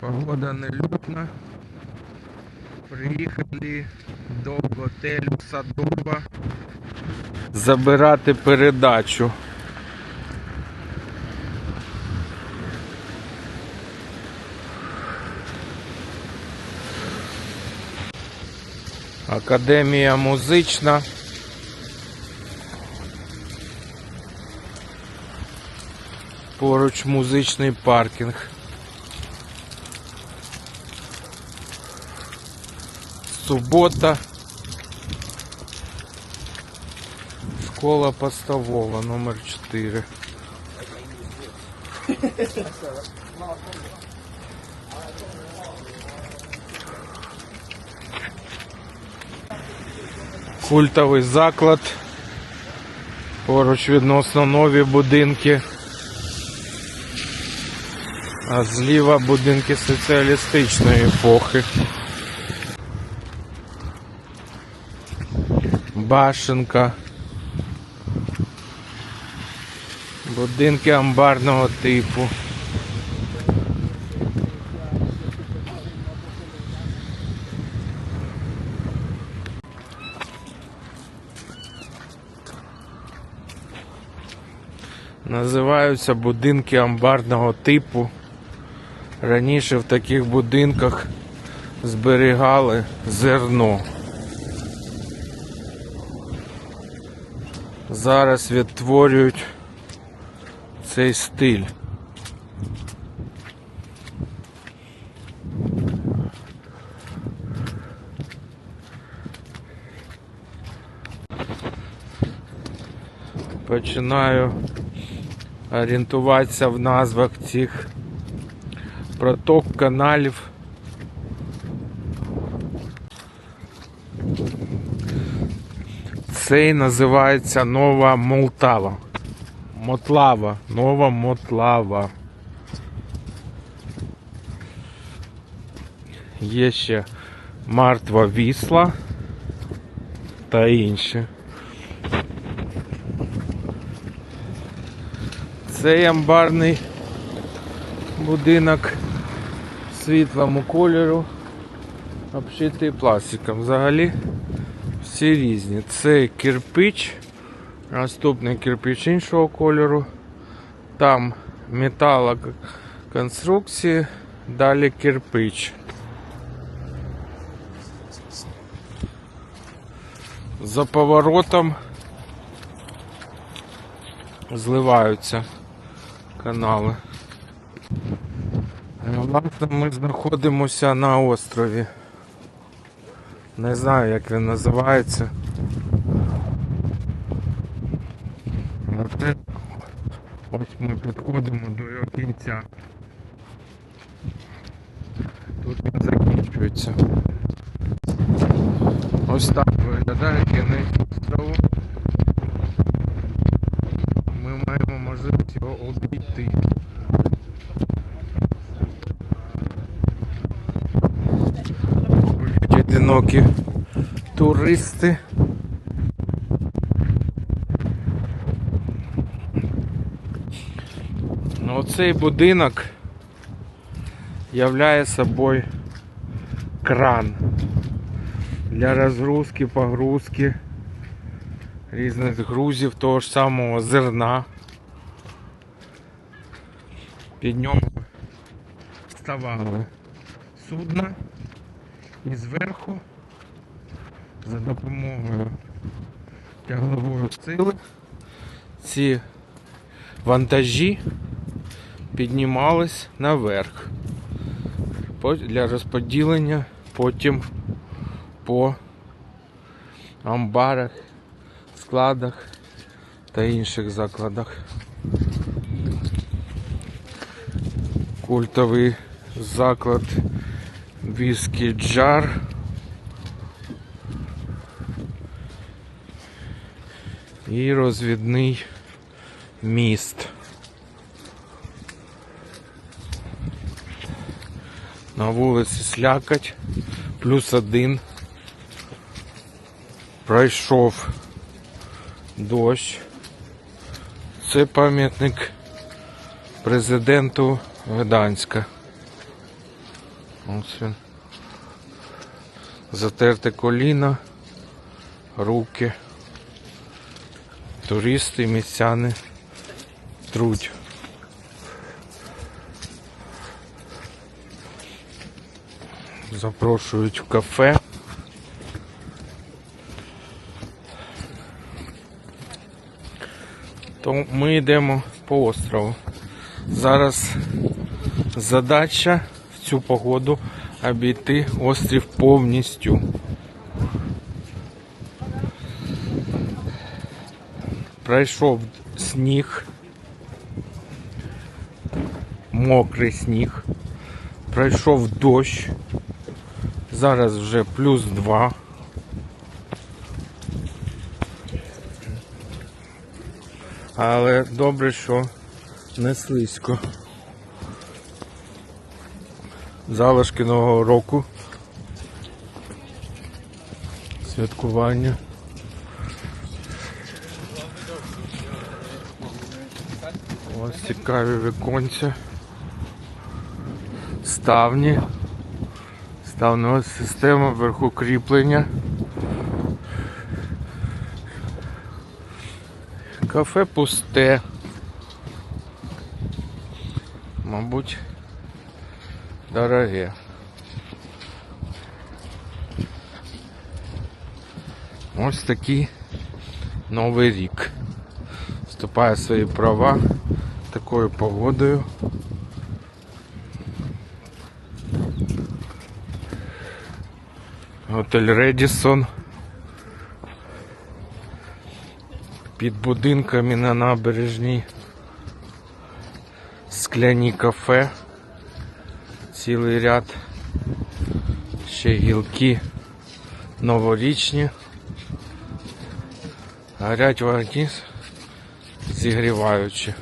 Погода нелюбна. Приїхали до готелю Садоба забирати передачу. Академія музична. Поруч музичний паркінг. Субота. Школа постового номер 4. Культовий заклад. Поруч відносно нові будинки. А зліва будинки соціалістичної епохи. Башенка. Будинки амбарного типу. Називаються будинки амбарного типу. Раніше в таких будинках зберігали зерно. Зараз відтворюють цей стиль. Починаю орієнтуватися в назвах цих проток каналів. Цей називається Нова Молтава. Мотлава. Нова Мотлава. Є ще Мартва Вісла та інші. Цей амбарний будинок світлому кольору, обшитий пластиком. Взагалі всі різні. Це кирпич, наступний кирпич іншого кольору. Там металоконструкції, далі кирпич. За поворотом зливаються канали. Власне, ми знаходимося на острові. Не знаю, як він називається. Ось ми підходимо до його кінця. Тут він закінчується. Ось так виглядає кінець острову. Ми маємо можливість його обійти. Одинокі туристи. Ну, оцей будинок являє собою кран для розгрузки, погрузки різних грузів того ж самого зерна. Під нього ставали судна і зверху за допомогою тяглової сили ці вантажі піднімались наверх для розподілення потім по амбарах, складах та інших закладах. Культовий заклад віскі джар. І розвідний міст. На вулиці слякать, плюс один. Пройшов дощ. Це пам'ятник президенту Гданська. Ось він. Затерте коліна, руки. Туристи, містяни труть. Запрошують в кафе. То ми йдемо по острову. Зараз задача в цю погоду обійти острів повністю. Пройшов сніг, мокрий сніг, пройшов дощ, зараз вже плюс 2. Але добре, що не слизько. Залишки нового року. Святкування. Ось цікаві віконця. Ставні. Ставнова система вверху кріплення. Кафе пусте. Мабуть, дороге. Ось такий новий рік. Вступає в свої права такою погодою. Готель Редісон. Під будинками на набережній. Скляні кафе. Цілий ряд. Ще гілки новорічні. Горять вогні зігріваючи.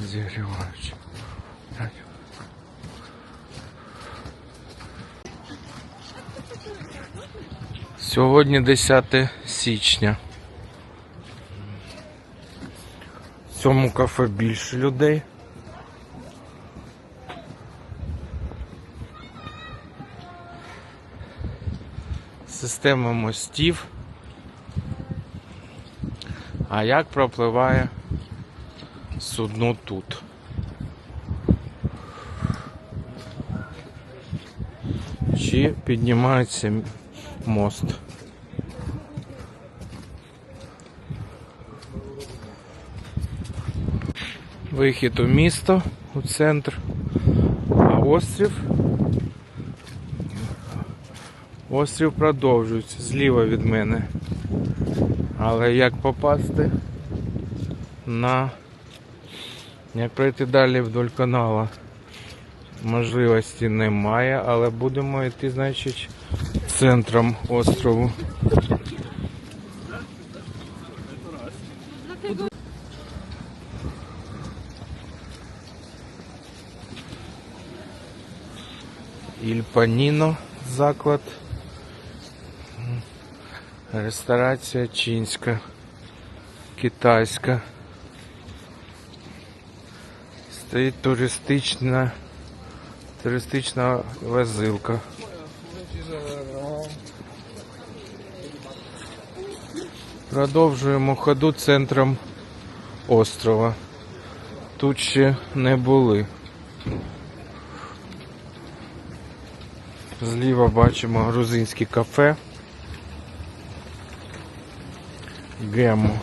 Зігріваючи. Сьогодні 10 січня. В цьому кафе більше людей. Система мостів. А як пропливає судно тут? Чи піднімається мост? Вихід у місто, у центр, а острів. Острів продовжується зліва від мене. Але як попасти на як пройти далі вдоль канала? Можливості немає, але будемо йти, значить, центром острову. Ільпаніно заклад. Ресторація чинська, китайська. Стоїть туристична туристична везилка. Продовжуємо ходу центром острова. Тут ще не були. Зліва бачимо грузинське кафе. Гемо.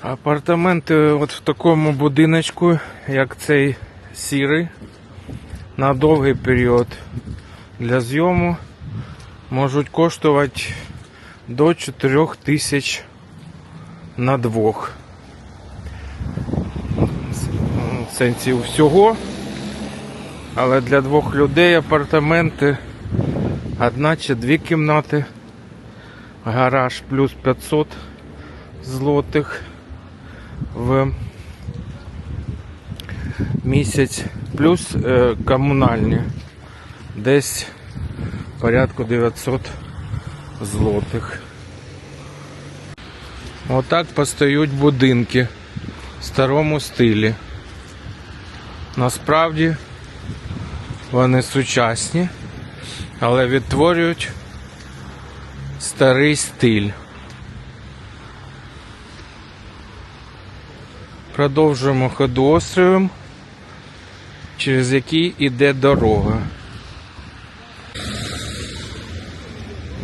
Апартаменти от в такому будиночку, як цей сірий, на довгий період для зйому можуть коштувати до 4 тисяч на двох. В сенсі всього. Але для двох людей апартаменти одна чи дві кімнати, гараж плюс 500 злотих в місяць, плюс е, комунальні десь порядку 900 злотих. Отак постають будинки в старому стилі. Насправді вони сучасні, але відтворюють старий стиль. Продовжуємо ходу островом, через який іде дорога.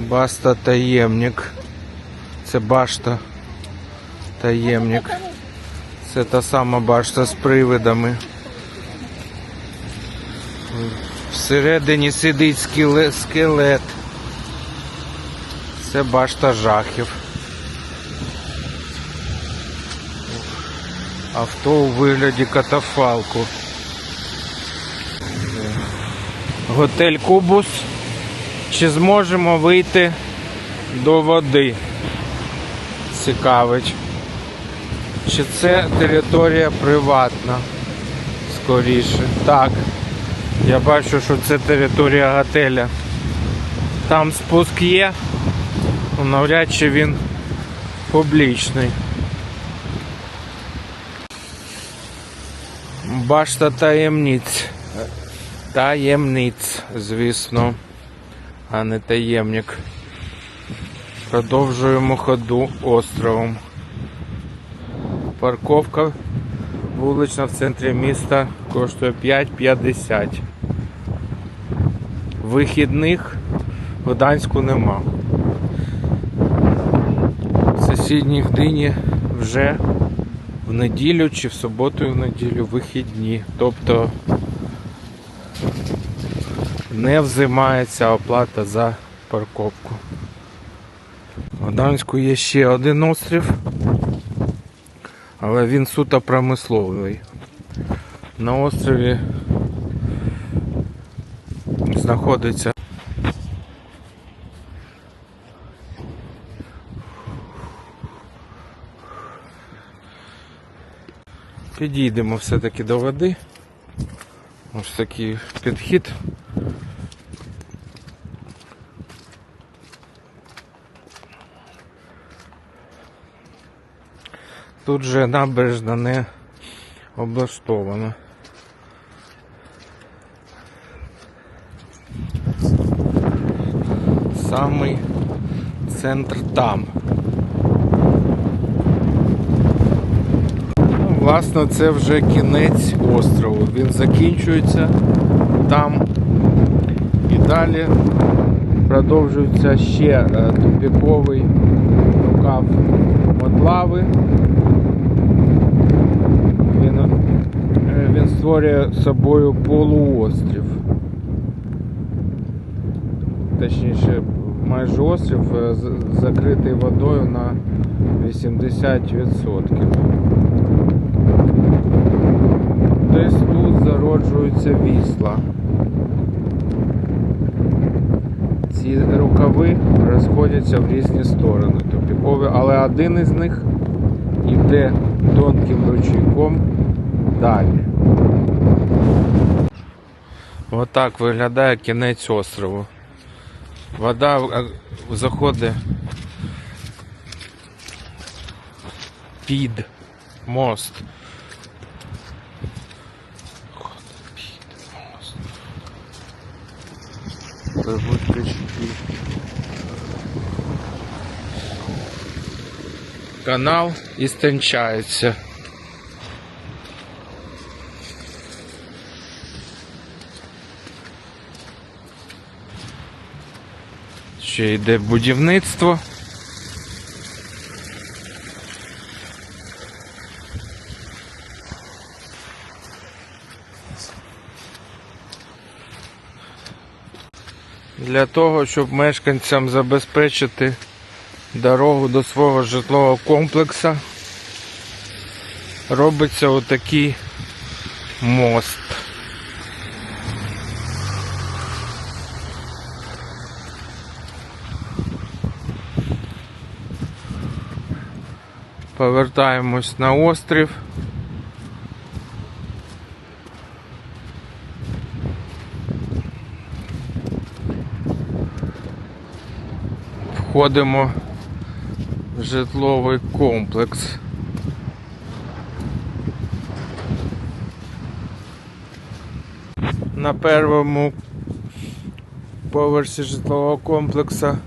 Баста таємник. Це башта таємник. Це та сама башта з привидами. Всередині сидить скелет. Це башта жахів. Авто у вигляді катафалку. Готель Кубус. Чи зможемо вийти до води? Цікавить. Чи це територія приватна? Скоріше. Так. Я бачу, що це територія готеля. Там спуск є, але навряд чи він публічний. Башта таємниць. Таємниць, звісно, а не таємник. Продовжуємо ходу островом. Парковка вулична в центрі міста коштує 5,50. Вихідних в Гданську нема. В сусідній Гдині вже в неділю чи в суботу і в неділю вихідні. Тобто не взимається оплата за парковку. В Гданську є ще один острів, але він суто промисловий. На острові знаходиться Підійдемо все-таки до води. Ось такий підхід. Тут же набережна не облаштована. Самий центр там. Ну, власне, це вже кінець острову. Він закінчується там і далі продовжується ще е, тупіковий рукав Мотлави. Він, е, він створює собою полуострів. Точніше, майже острів е, закритий водою на 80%. Десь тут зароджуються вісла. Ці рукави розходяться в різні сторони тупікові, але один із них йде тонким ручейком далі. Отак виглядає кінець острову. Вода е, заходить під мост. Канал істончається. Ще йде будівництво. Для того, щоб мешканцям забезпечити дорогу до свого житлового комплексу, робиться отакий мост. Повертаємось на острів. Входимо в житловий комплекс. На першому поверсі житлового комплексу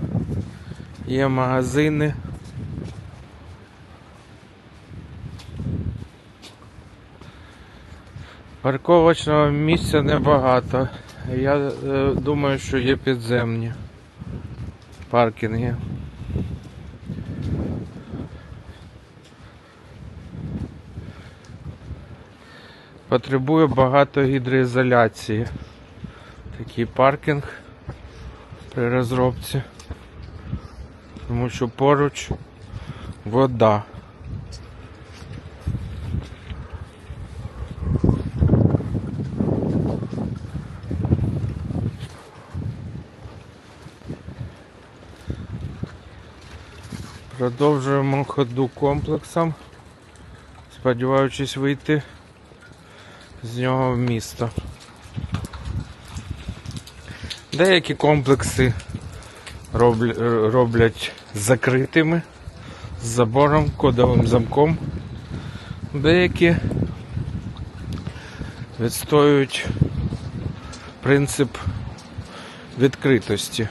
є магазини. Парковочного місця небагато. Я е, думаю, що є підземні паркінги. Потребує багато гідроізоляції. Такий паркінг при розробці. Тому що поруч вода. Продовжуємо ходу комплексом, сподіваючись вийти з нього в місто. Деякі комплекси роблять, закритими з забором, кодовим замком. Деякі відстоюють принцип відкритості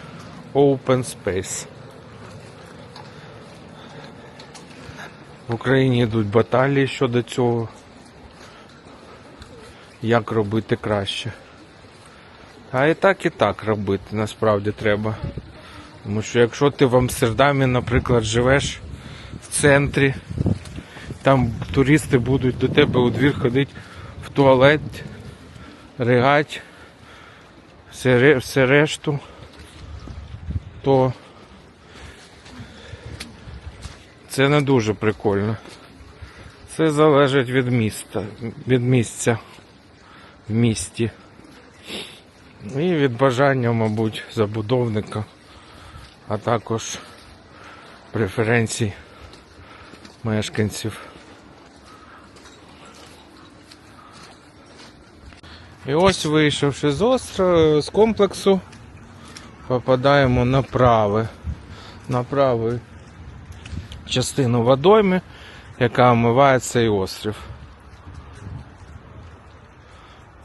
Open Space. В Україні йдуть баталії щодо цього. Як робити краще. А і так, і так робити насправді треба. Тому що якщо ти в Амстердамі, наприклад, живеш в центрі, там туристи будуть до тебе у двір ходити в туалет, ригать, все, все решту, то це не дуже прикольно. Це залежить від міста, від місця в місті. І від бажання, мабуть, забудовника, а також преференцій мешканців. І ось вийшовши з острова, з комплексу, попадаємо на праве, на праву частину водойми, яка омиває цей острів.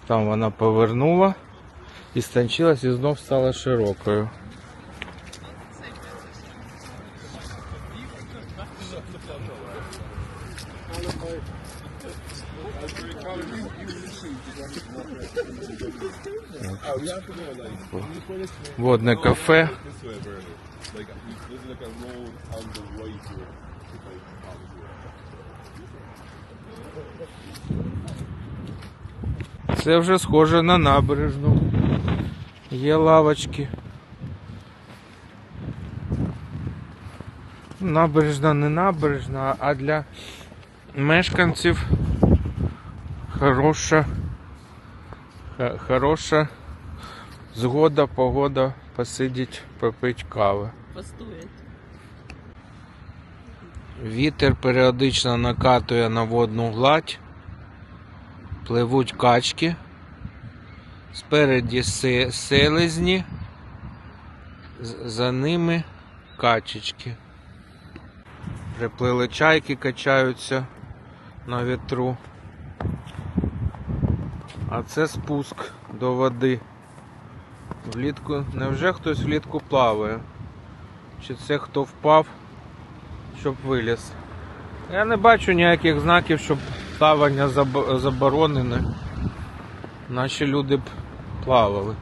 Там вона повернула і станчилась і знов стала широкою. Водне кафе. Це вже схоже на набережну. Є лавочки. Набережна не набережна, а для мешканців хороша, хороша згода, погода посидіть, попить кави. Постоять. Вітер періодично накатує на водну гладь. Пливуть качки. Спереді селезні, за ними качечки. Приплили чайки, качаються на вітру. А це спуск до води. Влітку. Невже хтось влітку плаває? Чи це хто впав, щоб виліз? Я не бачу ніяких знаків, щоб плавання заборонене. Наші люди б плавали.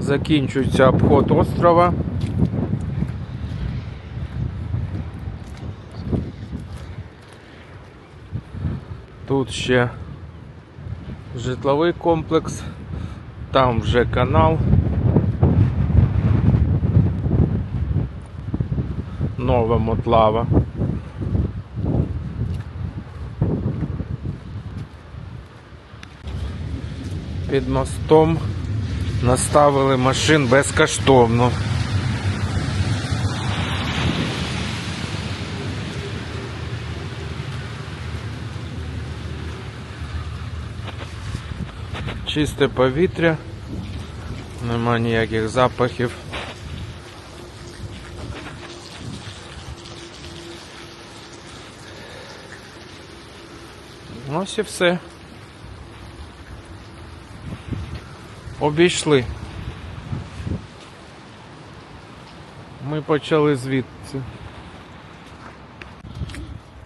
Закінчується обход острова. Тут ще житловий комплекс, там вже канал. Нова Мотлава. Під мостом наставили машин безкоштовно. Чисте повітря. Нема ніяких запахів. Ось і все. Обійшли. Ми почали звідси.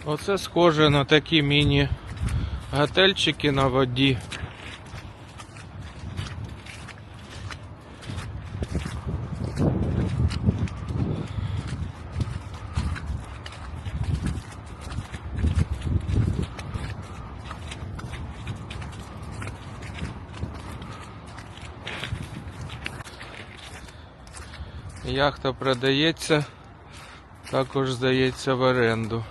Оце схоже на такі міні-готельчики на воді. Яхта продається, також здається в оренду.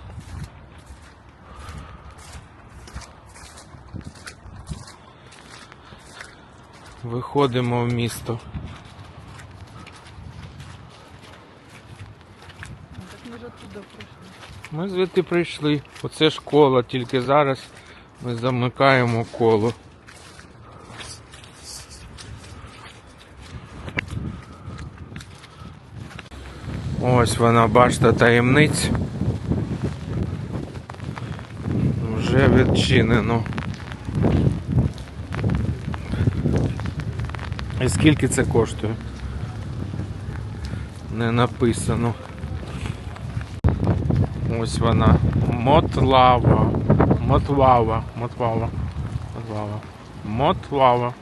Виходимо в місто. Ми звідти прийшли. Оце ж коло, тільки зараз ми замикаємо коло. Ось вона, башта таємниць. Вже відчинено. І скільки це коштує? Не написано. Ось вона. Мотлава. Мотлава. Мотлава. Мотлава. Мотлава.